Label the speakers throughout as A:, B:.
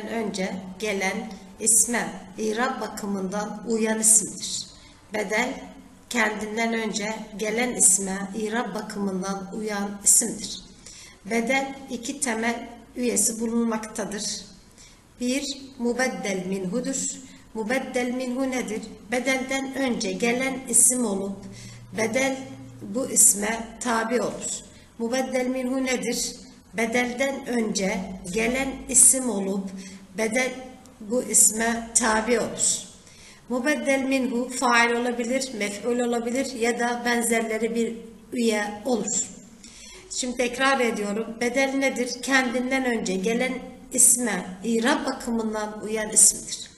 A: önce gelen isme irab bakımından uyan isimdir. Bedel kendinden önce gelen isme irab bakımından uyan isimdir. Bedel iki temel üyesi bulunmaktadır. Bir, mubeddel minhudur. Mubeddel minhu nedir? Bedelden önce gelen isim olup bedel bu isme tabi olur. Mubeddel minhu nedir? Bedelden önce gelen isim olup bedel bu isme tabi olur. Mubeddel minhu fail olabilir, mef'ul olabilir ya da benzerleri bir üye olur. Şimdi tekrar ediyorum. Bedel nedir? Kendinden önce gelen isme, irab bakımından uyan ismidir.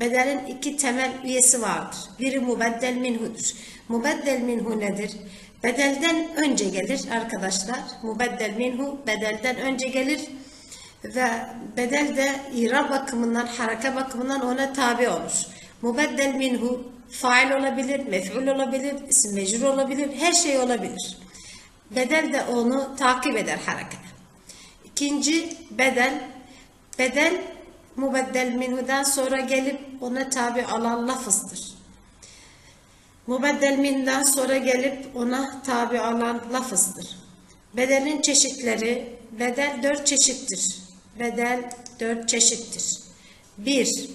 A: Bedelin iki temel üyesi vardır. Biri mubeddel minhudur. Mubeddel minhu nedir? Bedelden önce gelir arkadaşlar. Mubeddel minhu bedelden önce gelir ve bedel de irab bakımından, haraka bakımından ona tabi olur. Mubeddel minhu fail olabilir, mef'ul olabilir, isim mecrur olabilir, her şey olabilir. Bedel de onu takip eder harekete. İkinci bedel, bedel mubeddel minhu'dan sonra gelip ona tabi olan lafızdır. Mubeddel min'den sonra gelip ona tabi olan lafızdır. Bedelin çeşitleri, bedel dört çeşittir. Bedel dört çeşittir. Bir,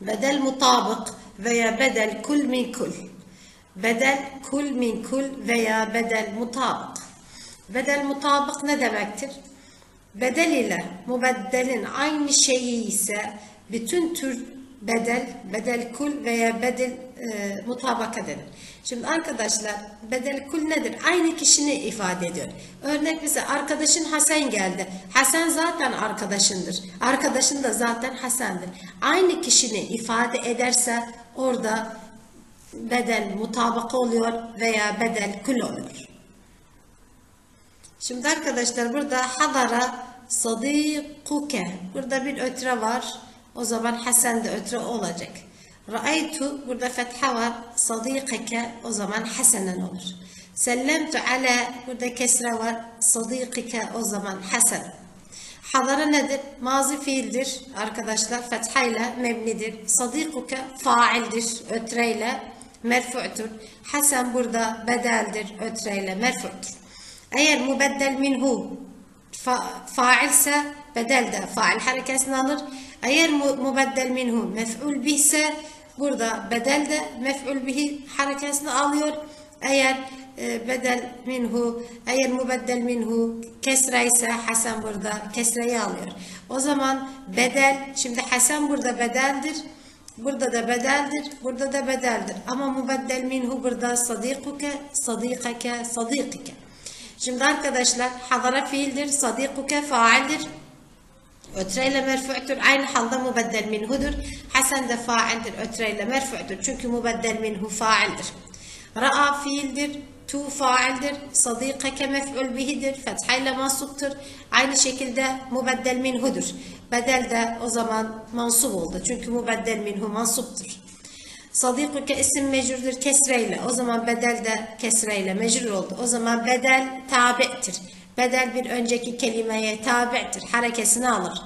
A: bedel mutabık veya bedel kul min kul. Bedel kul min kul veya bedel mutabık. Bedel mutabık ne demektir? Bedel ile mubeddelin aynı şeyi ise bütün tür bedel, bedel kul veya bedel e, mutabaka denir. Şimdi arkadaşlar bedel kul nedir? Aynı kişini ifade ediyor. Örnek bize arkadaşın Hasan geldi. Hasan zaten arkadaşındır. Arkadaşın da zaten Hasan'dır. Aynı kişini ifade ederse orada bedel mutabaka oluyor veya bedel kul oluyor. Şimdi arkadaşlar burada hadara sadikuke. Burada bir ötre var. O zaman Hasan da ötre olacak. Ra'aytu burada fetha var. Sadikike o zaman Hasanen olur. Sellemtu ala burada kesre var. Sadikike o zaman Hasan. Hadara nedir? Mazi fiildir arkadaşlar. Fethayla mebnidir. Sadikuke faildir. Ötreyle merfu'tur. Hasan burada bedeldir. Ötreyle merfu'tur. Eğer mubeddel minhu fa failse bedel de fail harekesini alır. Eğer mu mubeddel minhu mef'ul bihse burada bedel de mef'ul bihi harekesini alıyor. Eğer e, bedel minhu eğer mubeddel minhu kesre ise Hasan burada kesreyi alıyor. O zaman bedel şimdi Hasan burada bedeldir. Burada da bedeldir, burada da bedeldir. Ama mubeddel minhu burada sadikuke, sadikake, sadikike. Şimdi arkadaşlar hadara fiildir, sadikuke faildir. Ötreyle merfu'tur. Aynı halde mubeddel minhudur. Hasan da faildir. Ötreyle merfu'tur. Çünkü mubeddel minhu faildir. Ra'a fiildir. Tu faildir. Sadikake mef'ul bihidir. Fethayla mansuptur. Aynı şekilde mubeddel minhudur. Bedel de o zaman mansup oldu. Çünkü mubeddel minhu mansuptur. Sadikuke isim mecrudur kesreyle. O zaman bedel de kesreyle mecrur oldu. O zaman bedel tabi'tir. Bedel bir önceki kelimeye tabi'tir. Harekesini alır.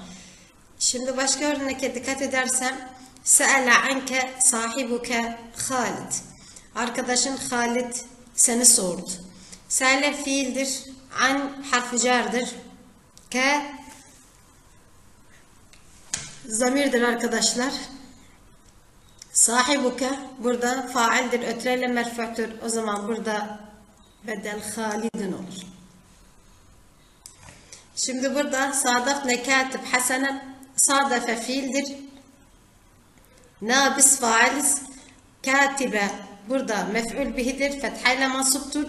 A: Şimdi başka örneke dikkat edersem Se'ele anke sahibuke Halid. Arkadaşın Halid seni sordu. Se'ele fiildir. An harfi cardır. Ke zamirdir arkadaşlar. Sahibuke burada faildir, ötreyle merfu'tur. O zaman burada bedel halidin olur. Şimdi burada sadaf nekatib hasene sadafe fiildir. Nabis failiz. Katibe burada mef'ul bihidir. Fethayla mansuptur.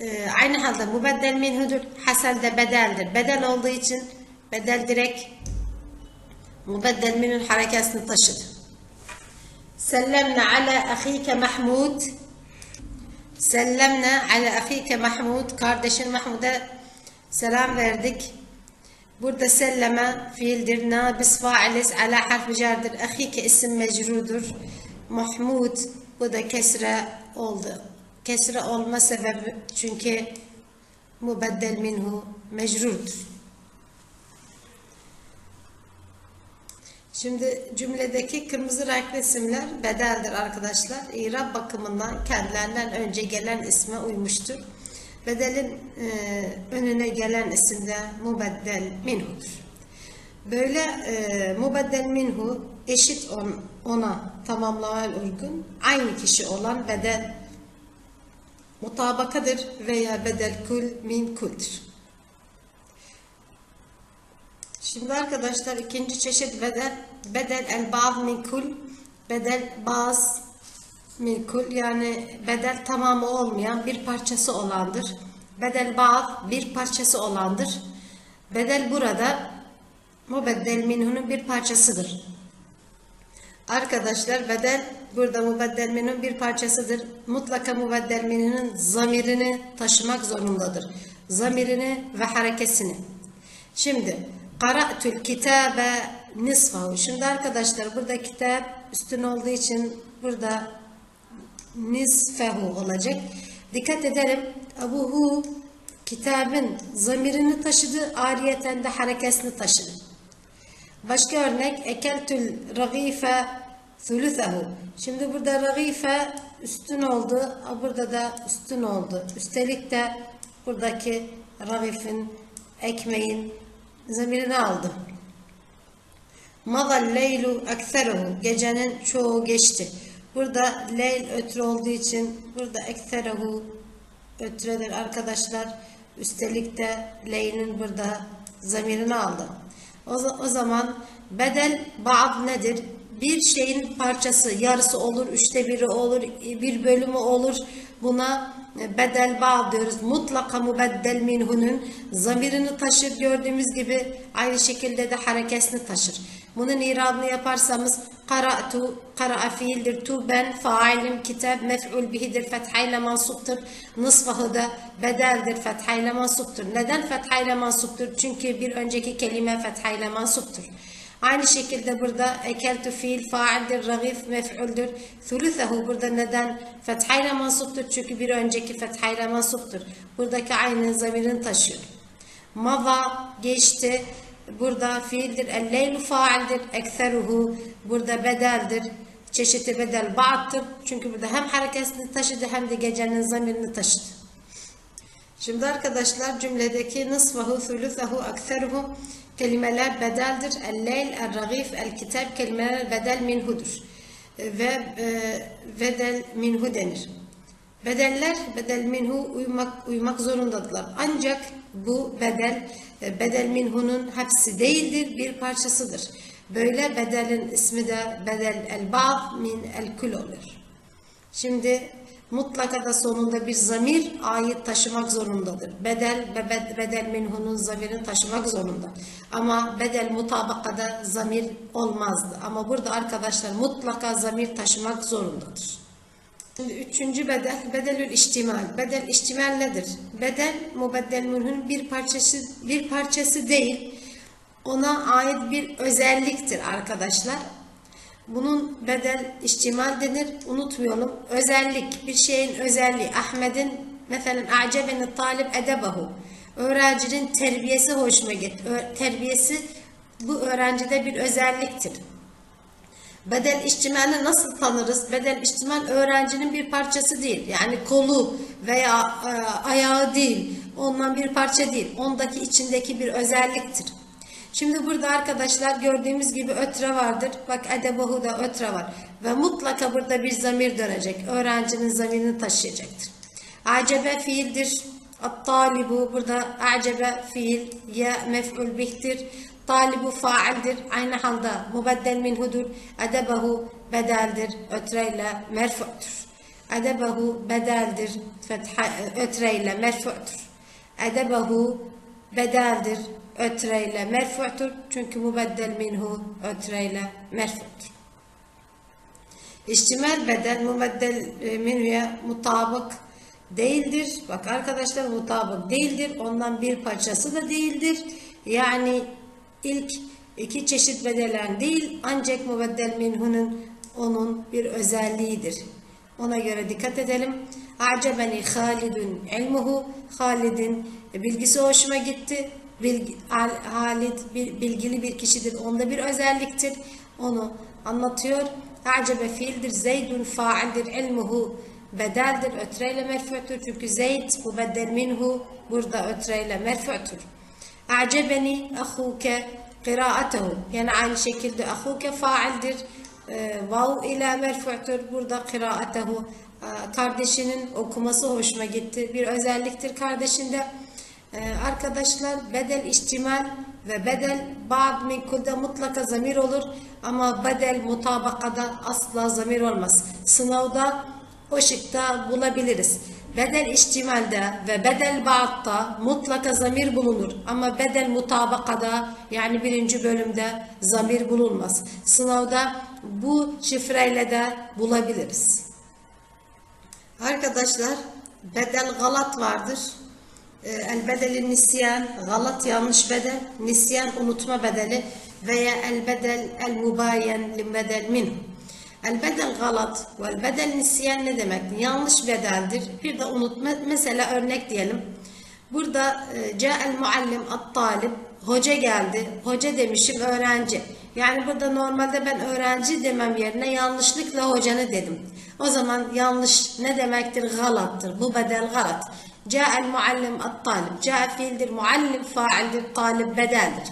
A: Ee, aynı halde mubeddel minhudur. Hasan da bedeldir. Bedel olduğu için bedel direkt mubeddel minhun harekesini taşır. Sellemna ala ahike Mahmud. Sellemna ala ahike Mahmud. Kardeşin Mahmud'a selam verdik. Burada selleme fiildir. Nabis failiz ala harfi cardır. Ahike isim mecrudur. Mahmud bu da kesre oldu. Kesre olma sebebi çünkü mubeddel minhu mecrurdur. Şimdi cümledeki kırmızı renkli isimler bedeldir arkadaşlar. İrab bakımından kendilerinden önce gelen isme uymuştur. Bedelin e, önüne gelen isim de mubeddel minhudur. Böyle e, mubeddel minhu eşit on, ona tamamlamaya uygun aynı kişi olan bedel mutabakadır veya bedel kul min kuldur. Şimdi arkadaşlar ikinci çeşit bedel bedel el ba'd min kul bedel baz min kul yani bedel tamamı olmayan bir parçası olandır. Bedel ba'd bir parçası olandır. Bedel burada mubeddel minhunun bir parçasıdır. Arkadaşlar bedel burada mubeddel minhun bir parçasıdır. Mutlaka mubeddel minhunun zamirini taşımak zorundadır. Zamirini ve harekesini. Şimdi qara'tul kitabe nisfahu. Şimdi arkadaşlar burada kitap üstün olduğu için burada nisfehu olacak. Dikkat edelim. Abuhu kitabın zamirini taşıdı, ariyeten de harekesini taşıdı. Başka örnek ekeltül ragife thuluthahu. Şimdi burada ragife üstün oldu. Burada da üstün oldu. Üstelik de buradaki ragifin ekmeğin zamirini aldı. Madal leylu ekseruhu. Gecenin çoğu geçti. Burada leyl ötürü olduğu için burada ekseruhu ötüredir arkadaşlar. Üstelik de leylin burada zamirini aldı. O, o zaman bedel ba'd nedir? Bir şeyin parçası, yarısı olur, üçte biri olur, bir bölümü olur. Buna bedel ba'd diyoruz. Mutlaka mubeddel minhunun zamirini taşır. Gördüğümüz gibi aynı şekilde de harekesini taşır. Bunun irabını yaparsamız qara'tu, qara'a fiildir. Tu ben failim, kitap mef'ul bihidir. Fethayla mansuptur. Nısfahı da bedeldir. Fethayla mansuptur. Neden fethayla mansuptur? Çünkü bir önceki kelime fethayla mansuptur. Aynı şekilde burada ekeltu fiil faildir, ragif mef'uldür. Thuluthahu burada neden fethayla mansuptur? Çünkü bir önceki fethayla mansuptur. Buradaki aynı zamirini taşıyor. Mava geçti. Burada fiildir. El-leylu faildir. Ekseruhu burada bedeldir. Çeşitli bedel ba'ttır. Çünkü burada hem hareketini taşıdı hem de gecenin zamirini taşıdı. Şimdi arkadaşlar cümledeki nısfahu, thuluthahu, akseruhu kelimeler bedeldir. El-leyl, el-ragif, el-kitap kelimeler bedel minhudur. Ve e, bedel minhu denir. Bedeller bedel minhu uymak uymak zorundadırlar. Ancak bu bedel e, bedel minhunun hepsi değildir, bir parçasıdır. Böyle bedelin ismi de bedel el ba'd min el kul olur. Şimdi mutlaka da sonunda bir zamir ayet taşımak zorundadır. Bedel ve bed- bedel minhunun zamirini taşımak zorunda. Ama bedel mutabakada zamir olmazdı. Ama burada arkadaşlar mutlaka zamir taşımak zorundadır. Şimdi üçüncü bedel, bedelül iştimal. Bedel iştimal nedir? Bedel, mubeddel minhunun bir parçası, bir parçası değil, ona ait bir özelliktir arkadaşlar. Bunun bedel iştimal denir. Unutmayalım. Özellik, bir şeyin özelliği. Ahmet'in mesela acebeni talip edebahu. Öğrencinin terbiyesi hoşuma gitti. Terbiyesi bu öğrencide bir özelliktir. Bedel işçimenini nasıl tanırız? Bedel işçimen öğrencinin bir parçası değil. Yani kolu veya e, ayağı değil. Ondan bir parça değil. Ondaki içindeki bir özelliktir. Şimdi burada arkadaşlar gördüğümüz gibi ötre vardır. Bak edebahu da ötre var. Ve mutlaka burada bir zamir dönecek. Öğrencinin zamirini taşıyacaktır. Acebe fiildir. At-talibu burada acebe fiil ya mef'ul bihtir. Talibu faildir. Aynı halde mubeddel minhudur. Edebehu bedeldir. Ötreyle merfu'tur. Edebehu bedeldir. Fetha, ötreyle merfu'tur. Edebehu bedeldir. Ötreyle merfu'tur. Çünkü mubeddel minhu ötreyle merfu'tur. İştimal bedel mubeddel e, minhuya mutabık değildir. Bak arkadaşlar mutabık değildir. Ondan bir parçası da değildir. Yani ilk iki çeşit bedelen değil ancak mubeddel minhunun onun bir özelliğidir. Ona göre dikkat edelim. Acebeni Halidun ilmuhu. Halid'in bilgisi hoşuma gitti. Bilgi, Al- Halid bir, bilgili bir kişidir. Onda bir özelliktir. onu anlatıyor. A'cebe fiildir. Zeydun faildir. İlmuhu bedeldir. Ötreyle merfu'tur. Çünkü Zeyd mubeddel minhu burada ötreyle merfu'tur. A'cebeni ahuke kıraatehu. Yani aynı şekilde ahuke faildir. Ee, Vav ile merfu'tur. Burada kıraatehu. Ee, Kardeşinin okuması hoşuma gitti. Bir özelliktir kardeşinde. Ee, arkadaşlar bedel ihtimal ve bedel ba'd minkulde mutlaka zamir olur ama bedel mutabakada asla zamir olmaz. Sınavda o şıkta bulabiliriz. Bedel ihtimalde ve bedel ba'dda mutlaka zamir bulunur ama bedel mutabakada yani birinci bölümde zamir bulunmaz. Sınavda bu şifreyle de bulabiliriz. Arkadaşlar bedel galat vardır. Ee, El bedeli nisyan, galat yanlış bedel, nisyan unutma bedeli veya el bedel el mubayyen li bedel min. El bedel galat ve el bedel nisyan ne demektir? Yanlış bedeldir. Bir de unutma. Mesela örnek diyelim. Burada e, ca'el muallim at talib hoca geldi. Hoca demişim öğrenci. Yani burada normalde ben öğrenci demem yerine yanlışlıkla hocanı dedim. O zaman yanlış ne demektir? Galattır. Bu bedel galat. Ca'el muallim at talib. Ca'a fiildir. Muallim faildir. Talib bedeldir.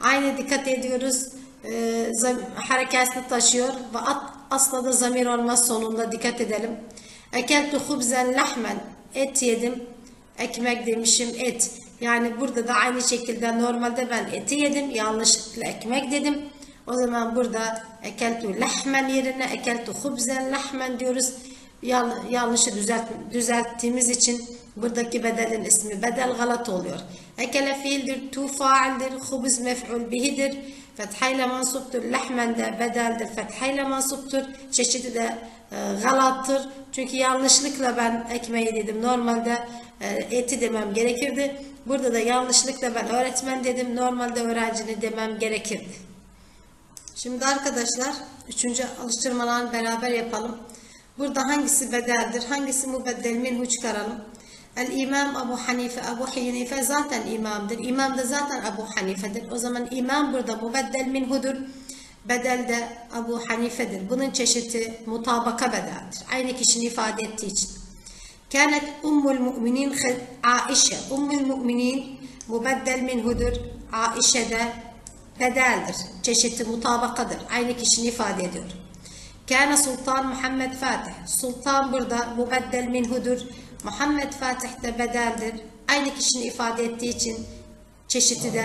A: Aynı dikkat ediyoruz. E, hareketini taşıyor ve at asla da zamir olmaz sonunda dikkat edelim. Ekeltu hubzen lahmen. Et yedim. Ekmek demişim et. Yani burada da aynı şekilde normalde ben eti yedim. Yanlışlıkla ekmek dedim. O zaman burada ekeltu lahmen yerine ekeltu hubzen lahmen diyoruz. Yan- yanlışı düzelt, düzelttiğimiz için buradaki bedelin ismi bedel galat oluyor. Ekele fiildir, tu faildir, hubuz mef'ul bihidir. Fethayla mansuptur, lahmen de bedeldir, fethayla mansuptur. Çeşidi de e. Çünkü yanlışlıkla ben ekmeği dedim. Normalde eti demem gerekirdi. Burada da yanlışlıkla ben öğretmen dedim. Normalde öğrencini demem gerekirdi. Şimdi arkadaşlar üçüncü alıştırmalarını beraber yapalım. Burada hangisi bedeldir, hangisi mubeddel minhu çıkaralım. El İmam Abu Hanife, Abu Hanife zaten imamdır. İmam da zaten Abu Hanife'dir. O zaman imam burada mubeddel minhudur. Bedel de Abu Hanife'dir. Bunun çeşidi mutabaka bedeldir. Aynı kişinin ifade ettiği için. Kânet ummul mu'minin Aişe. Ummul mu'minin mubeddel minhudur. Aişe de bedeldir. Çeşidi mutabakadır. Aynı kişinin ifade ediyor. Kâne Sultan Muhammed Fatih. Sultan burada mubeddel minhudur. Muhammed Fatih de bedeldir. Aynı kişinin ifade ettiği için çeşidi de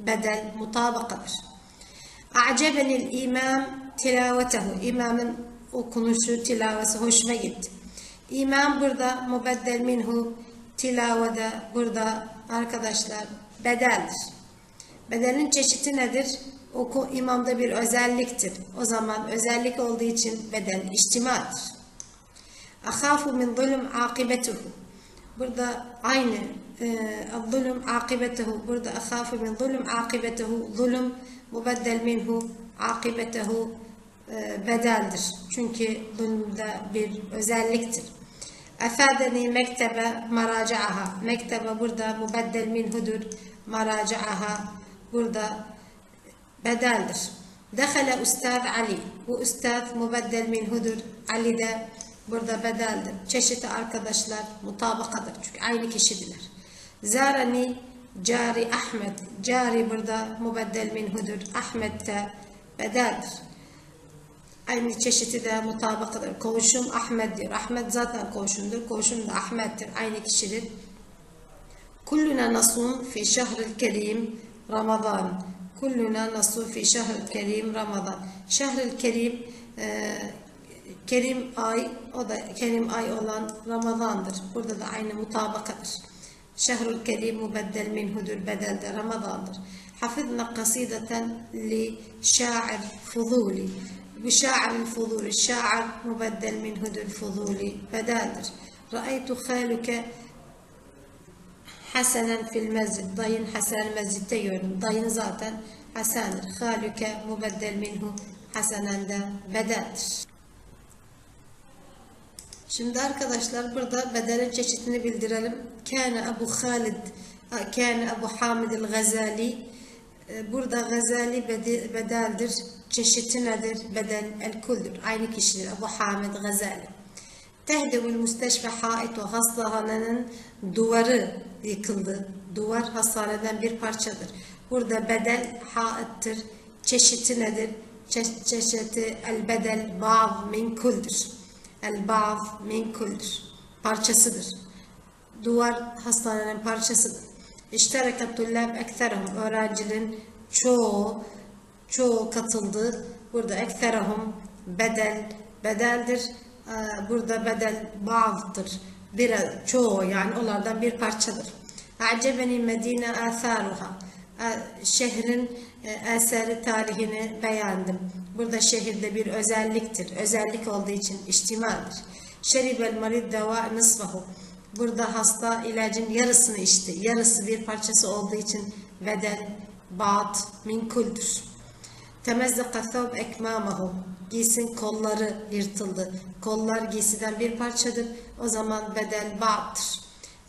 A: bedel mutabakadır. A'cebenil imam tilavetehu. İmamın okunuşu, tilavesi hoşuma gitti. İmam burada mubeddel minhu, tilavede burada arkadaşlar bedeldir. Bedelin çeşidi nedir? Oku imamda bir özelliktir. O zaman özellik olduğu için bedel içtimadır. Ahafu min zulüm akibetuhu. Burada aynı e, zulüm akibetuhu. Burada ahafu min zulüm akibetuhu. Zulüm mubeddel minhu akibetuhu e, bedeldir. Çünkü zulümde bir özelliktir. Efadeni mektebe maracaaha. Mektebe burada mubeddel minhudur. Maracaaha burada bedeldir. Dehale Üstad Ali. Bu Üstad mubeddel minhudur. Ali de burada bedeldir. Çeşitli arkadaşlar mutabakadır. Çünkü aynı kişidiler. Zarani Cari Ahmet. Cari burada mubeddel minhudur. Ahmet de bedeldir. Aynı çeşidi de mutabakadır. Komşum Ahmet diyor. Ahmet zaten komşumdur. Komşum da Ahmet'tir. Aynı kişidir. Kulluna nasum fi şehril kerim Ramazan. Kulluna nasum fi şehril kerim Ramazan. Şehril kerim e, Kerim ay o da Kerim ay olan Ramazan'dır. Burada da aynı mutabakadır. Şehrül kerim mubeddel minhudur bedelde Ramazan'dır. Hafizna kasideten li şair fuzuli. Bu şair fuzuli. Şair mubeddel minhudur fuzuli bedeldir. Ra'aytu khaluke Hasenen fil mescid. Dayın Hasan mescitte gördüm. Dayın zaten Hasan'dır. Halüke mubeddel minhu Hasenen de bedeldir. Şimdi arkadaşlar burada bedelin çeşitini bildirelim. Kâne Ebu Halid, Kâne Ebu Hamid el Gazali. Burada Gazali bede- bedeldir. çeşidi nedir? Bedel el kuldür. Aynı kişidir. Ebu Hamid Gazali. Tehdevül müsteşfe hait ve hastahanenin duvarı yıkıldı. Duvar hastaneden bir parçadır. Burada bedel haittir. Çeşidi nedir? Çe- çeşidi el bedel ba'd min kuldür. El ba'd min kuldür. Parçasıdır. Duvar hastanenin parçasıdır. İştereket tullab ekserahum öğrencilerin çoğu çoğu katıldı. Burada ekserahum bedel bedeldir. Ee, Burada bedel bazıdır. Bir çoğu yani onlardan bir parçadır. Acebeni Medine atharuha. Ee, Şehrin e, eseri tarihini beğendim. Burada şehirde bir özelliktir. Özellik olduğu için içtimadır. Şeribel marid deva nısfahu. Burada hasta ilacın yarısını içti. Yarısı bir parçası olduğu için bedel, bat, minkuldür. Temezzaka thawb ekmamahu. Giysin kolları yırtıldı. Kollar giysiden bir parçadır. O zaman bedel ba'dır.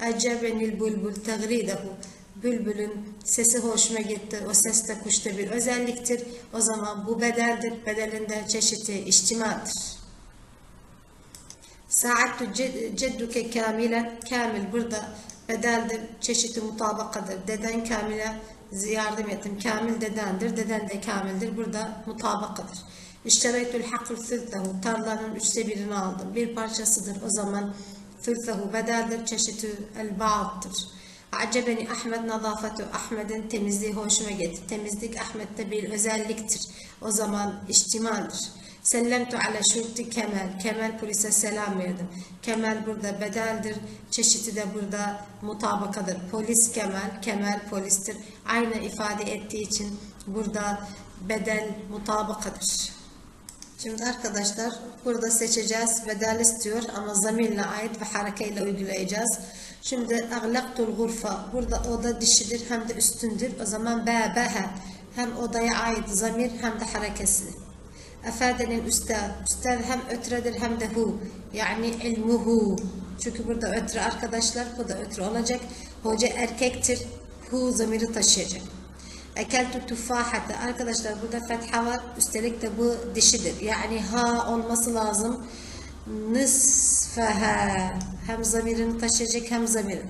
A: Ecebenil bulbul tegridehu. Bülbülün sesi hoşuma gitti. O ses de kuşta bir özelliktir. O zaman bu bedeldir. Bedelinde çeşidi içtimadır. Saattu ced- cedduke kamilen kamil burada bedeldir, çeşitli mutabakadır. Deden kamile yardım ettim. Kamil dedendir, deden de kamildir. Burada mutabakadır. İştereytül hakkül sültehu tarlanın üçte birini aldım. Bir parçasıdır. O zaman sültehu bedeldir, çeşitli el ba'dır. Acebeni Ahmet nadafetu Ahmet'in temizliği hoşuma gitti. Temizlik Ahmet'te bir özelliktir. O zaman içtimaldir. Sellemtu ala şurti Kemal. Kemal polise selam verdim. Kemal burada bedeldir. Çeşidi de burada mutabakadır. Polis Kemal, Kemal polistir. Aynı ifade ettiği için burada bedel mutabakadır. Şimdi arkadaşlar burada seçeceğiz. Bedel istiyor ama zamirle ait ve harekeyle uygulayacağız. Şimdi aglaktul gurfa. Burada oda dişidir hem de üstündür. O zaman bebehe. Hem odaya ait zamir hem de harekesi. Efendim üstad. Üstad hem ötredir hem de hu. Yani ilmuhu. Çünkü burada ötre arkadaşlar. Bu da ötre olacak. Hoca erkektir. Hu zamiri taşıyacak. Ekeltu tufahate. Arkadaşlar burada fetha var. Üstelik de bu dişidir. Yani ha olması lazım. Nisfeha. Hem zamirini taşıyacak hem zamirin.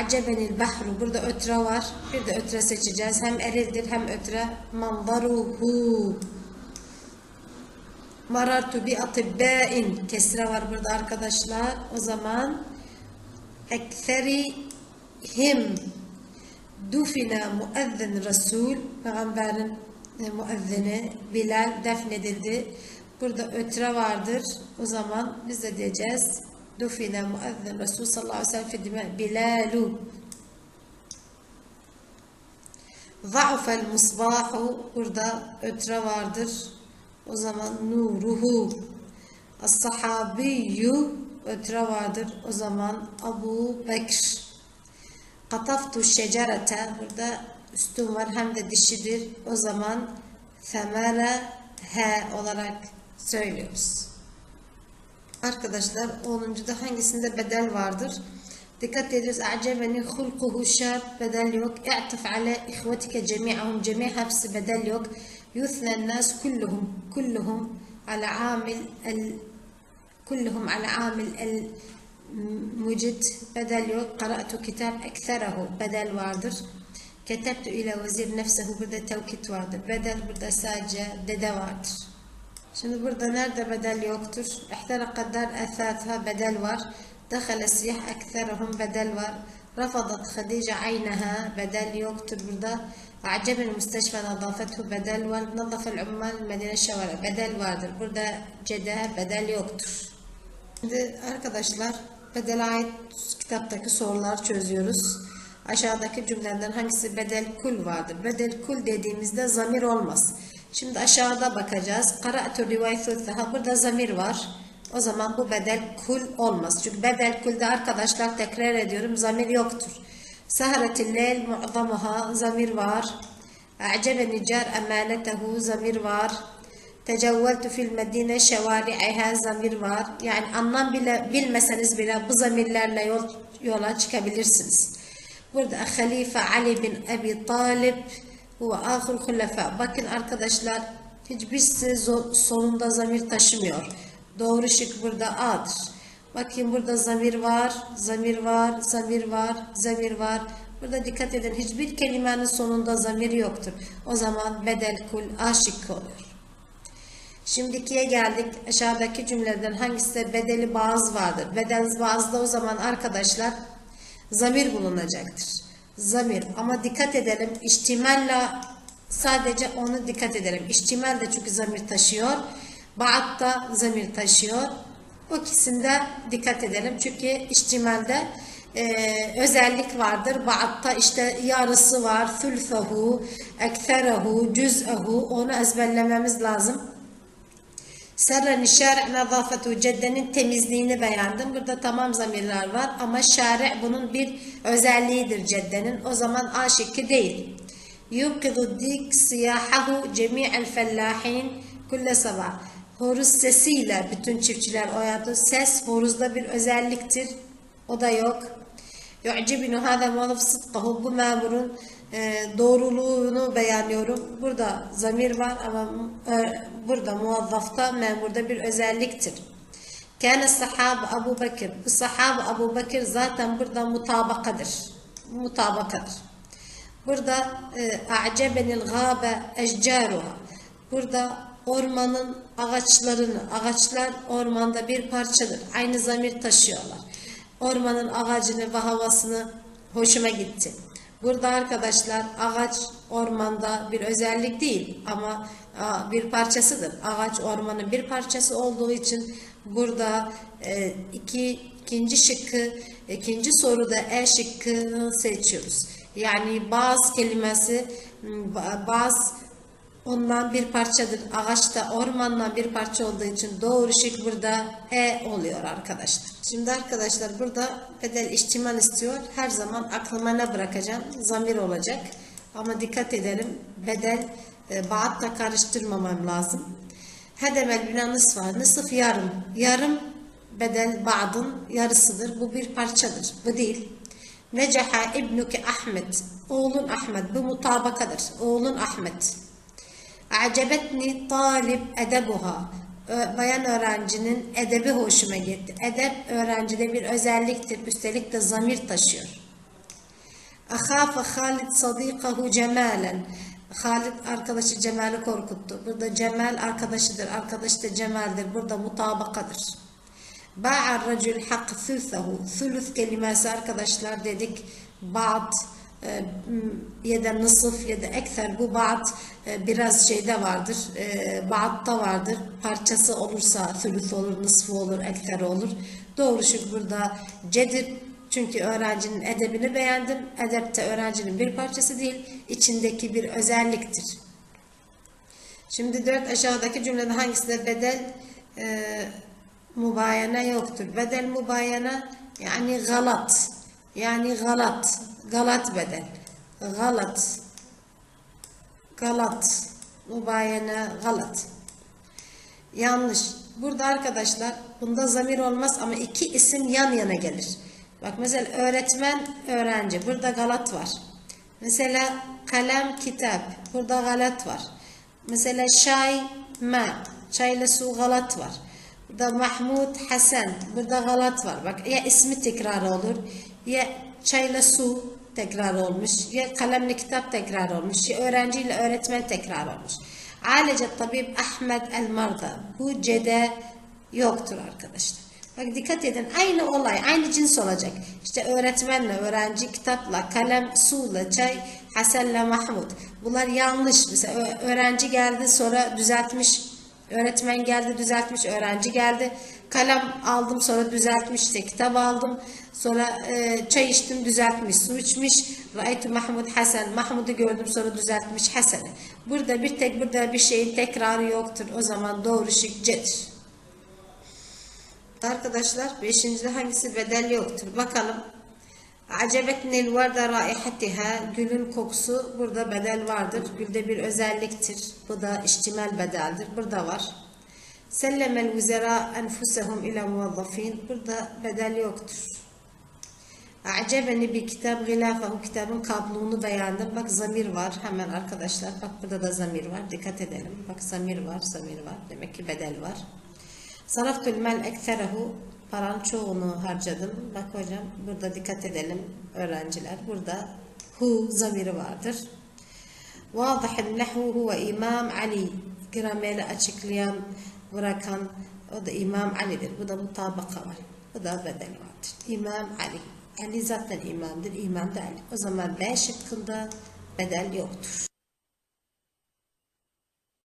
A: A'cebenil bahru. Burada ötre var. Bir de ötre seçeceğiz. Hem erildir hem ötre. Manzaruhu. Marartu bi atibbain. Kesre var burada arkadaşlar. O zaman ekserihim. Dufina müezzin Resul. Peygamberin e, müezzini Bilal defnedildi. Burada ötre vardır. O zaman biz de diyeceğiz. Dufina müezzin Resul sallallahu aleyhi ve sellem fi dima Bilalu. Za'fel musbahu burada ötre vardır. O zaman nuruhu. As-sahabiyyu ötre vardır. O zaman Abu Bekr. Kataftu şecerete burada üstün var hem de dişidir. O zaman femere he olarak söylüyoruz. Arkadaşlar 10.da hangisinde bedel vardır? Dikkat ediyoruz. A'cebeni hulkuhu şab bedel yok. İ'tif ala ihvetike cemi'ahum cemi hepsi bedel yok. Yuthnen nas kulluhum kulluhum ala amil el kulluhum ala amil el mucid bedel yok. Qara'tu kitap ekserehu bedel vardır. Ketebtu ile vezir nefsehu burada tevkit vardır. Bedel burada sadece dede. Şimdi burada nerede bedel yoktur? İhtara kadar esasha bedel var. Dakhala siyah ekserahum bedel var. Rafadat Hadice aynaha bedel yoktur burada. Acebel müsteşfe nadafethu bedel var. Nadafel ummal medine şevara bedel vardır. Burada cede bedel yoktur. Şimdi arkadaşlar bedele ait kitaptaki sorular çözüyoruz. Aşağıdaki cümleden hangisi bedel kul vardır? Bedel kul dediğimizde zamir olmaz. Şimdi aşağıda bakacağız. Qara'tu rivayetü Burada zamir var. O zaman bu bedel kul olmaz. Çünkü bedel kulde arkadaşlar tekrar ediyorum zamir yoktur. Seheretil leyl mu'zamuha zamir var. A'cebeni car emanetehu zamir var. Tecevveltu fil medine şevari'iha zamir var. Yani anlam bile bilmeseniz bile bu zamirlerle yol, yola çıkabilirsiniz. Burada Halife Ali bin Ebi Talib Huve ahir hulefa. Bakın arkadaşlar hiçbirisi sonunda zamir taşımıyor. Doğru şık burada A'dır. Bakın burada zamir var, zamir var, zamir var, zamir var. Burada dikkat edin hiçbir kelimenin sonunda zamir yoktur. O zaman bedel kul A şıkkı oluyor. Şimdikiye geldik. Aşağıdaki cümleden hangisi bedeli bazı vardır? Bedel bazda o zaman arkadaşlar zamir bulunacaktır. Zamir ama dikkat edelim ihtimalle sadece onu dikkat edelim. İhtimal de çünkü zamir taşıyor. Ba'at da zamir taşıyor. O ikisinde dikkat edelim. Çünkü ihtimalde e, özellik vardır. Ba'atta işte yarısı var. Thülfehu, ekterehu, cüz'ehu onu ezberlememiz lazım. Serren şari' nazafetu ceddenin temizliğini beğendim. Burada tamam zamirler var ama şari' bunun bir özelliğidir ceddenin. O zaman A şıkkı değil. Yukidu dik siyahahu cemi'el fellahin kulle sabah. Horuz sesiyle bütün çiftçiler oyadı. Ses horuzda bir özelliktir. O da yok. Yu'cibinu hâzâ muallaf sıdkahu. Bu memurun e, doğruluğunu beğeniyorum. Burada zamir var ama e, burada muvazzafta memurda bir özelliktir. Kâne sahabe Abu Bekir. Bu sahabe Abu Bekir zaten burada mutabakadır. Mutabakadır. Burada e, a'cebenil gâbe eşcaruha. Burada ormanın ağaçlarını, ağaçlar ormanda bir parçadır. Aynı zamir taşıyorlar. Ormanın ağacını ve havasını hoşuma gitti. Burada arkadaşlar ağaç ormanda bir özellik değil ama bir parçasıdır. Ağaç ormanın bir parçası olduğu için burada e, iki ikinci şıkkı ikinci soruda E şıkkını seçiyoruz. Yani bazı kelimesi ba- bazı ondan bir parçadır. Ağaç da ormandan bir parça olduğu için doğru şık burada E oluyor arkadaşlar. Şimdi arkadaşlar burada bedel ihtimal istiyor. Her zaman aklıma ne bırakacağım? Zamir olacak. Ama dikkat edelim. Bedel e, baatla karıştırmamam lazım. Hedemel bina nısfa. Nısıf yarım. Yarım bedel ba'dın yarısıdır. Bu bir parçadır. Bu değil. Necaha ibnuke Ahmet. Oğlun Ahmet. Bu mutabakadır. Oğlun Ahmet. Acebetni talip edebuha. Bayan öğrencinin edebi hoşuma gitti. Edep öğrencide bir özelliktir. Üstelik de zamir taşıyor. Ahafe Halid sadikahu Cemalen. Halid arkadaşı Cemal'i korkuttu. Burada Cemal arkadaşıdır. Arkadaşı da Cemal'dir. Burada mutabakadır. Ba'ar racül hak thülsehu. Thülüth kelimesi arkadaşlar dedik. Ba'd e, ya da nısıf ya da ekser bu ba'd biraz şeyde vardır. E, ba'd'da vardır. Parçası olursa thülüth olur, nısfı olur, ekser olur. Doğru şık burada cedir. Çünkü öğrencinin edebini beğendim. Edep de öğrencinin bir parçası değil, içindeki bir özelliktir. Şimdi dört aşağıdaki cümlede hangisinde bedel e, mubayene yoktur? Bedel mubayene yani galat. Yani galat. Galat bedel. Galat. Galat. Mubayene galat. Yanlış. Burada arkadaşlar bunda zamir olmaz ama iki isim yan yana gelir. Bak mesela öğretmen, öğrenci. Burada galat var. Mesela kalem, kitap. Burada galat var. Mesela çay, ma. Çayla su galat var. Burada Mahmud, Hasan. Burada galat var. Bak ya ismi tekrar olur ya çayla su tekrar olmuş ya kalemle kitap tekrar olmuş ya öğrenciyle öğretmen tekrar olmuş. Ailece tabip Ahmet el Marda. Bu cede yoktur arkadaşlar. Bak dikkat edin aynı olay aynı cins olacak. İşte öğretmenle öğrenci kitapla kalem suyla çay Hasan'la Mahmud. Bunlar yanlış. Mesela öğrenci geldi sonra düzeltmiş. Öğretmen geldi düzeltmiş. Öğrenci geldi. Kalem aldım sonra düzeltmiş. İşte kitap aldım. Sonra e, çay içtim düzeltmiş. Su içmiş. Ra'aytu Mahmud Hasan. Mahmud'u gördüm sonra düzeltmiş Hasan'ı. Burada bir tek burada bir şeyin tekrarı yoktur. O zaman doğru şık C'dir. Arkadaşlar beşincide hangisi bedel yoktur? Bakalım. Acebetnil varda raihatiha gülün kokusu burada bedel vardır. Gülde bir özelliktir. Bu da iştimal bedeldir. Burada var. Sellemel vizera enfusehum ila muvazzafin. Burada bedel yoktur. Acebeni bir kitap gılafehu kitabın kabloğunu beğendim. Bak zamir var hemen arkadaşlar. Bak burada da zamir var. Dikkat edelim. Bak zamir var, zamir var. Demek ki bedel var. Saraftul mel ekserehu paranın çoğunu harcadım. Bak hocam burada dikkat edelim öğrenciler. Burada hu zamiri vardır. Vâzihun nehu huve İmam Ali. Grameri açıklayan, bırakan o da İmam Ali'dir. Bu da mutabaka var. Bu da bedel vardır. İmam Ali. Ali zaten imamdır. İmam da Ali. O zaman B şıkkında bedel yoktur.